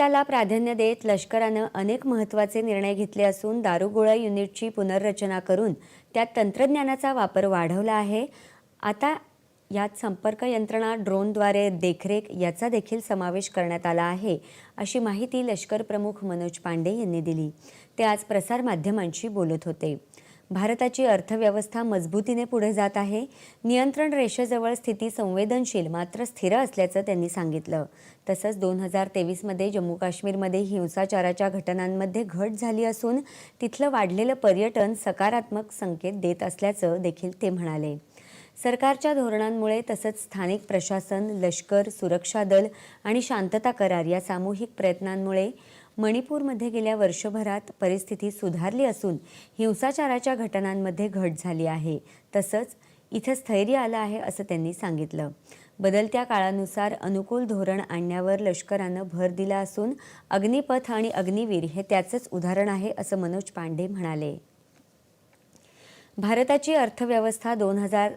हिताला प्राधान्य देत लष्करानं अनेक महत्त्वाचे निर्णय घेतले असून दारुगोळा युनिटची पुनर्रचना करून त्यात तंत्रज्ञानाचा वापर वाढवला आहे. आता यात संपर्क यंत्रणा ड्रोनद्वारे देखरेख याचा देखील समावेश करण्यात आला आहे अशी माहिती लष्कर प्रमुख मनोज पांडे यांनी दिली. ते आज प्रसारमाध्यमांशी बोलत होते. भारताची अर्थव्यवस्था मजबूतीने पुढे जात आहे. नियंत्रण रेषेजवळ स्थिती संवेदनशील मात्र स्थिर असल्याचं त्यांनी सांगितलं. तसंच दोन हजार तेवीसमध्ये जम्मू काश्मीरमध्ये हिंसाचाराच्या घटनांमध्ये घट झाली असून तिथलं वाढलेलं पर्यटन सकारात्मक संकेत देत असल्याचं देखील ते म्हणाले. सरकारच्या धोरणांमुळे तसंच स्थानिक प्रशासन लष्कर सुरक्षा दल आणि शांतता करार या सामूहिक प्रयत्नांमुळे मणिपूरमध्ये गेल्या वर्षभरात परिस्थिती सुधारली असून हिंसाचाराच्या घटनांमध्ये घट झाली आहे. तसंच इथं स्थैर्य आलं आहे असं त्यांनी सांगितलं. बदलत्या काळानुसार अनुकूल धोरण आणण्यावर लष्करानं भर दिला असून अग्निपथ आणि अग्निवीर हे त्याचंच उदाहरण आहे असं मनोज पांडे म्हणाले. भारताची अर्थव्यवस्था दोन हजार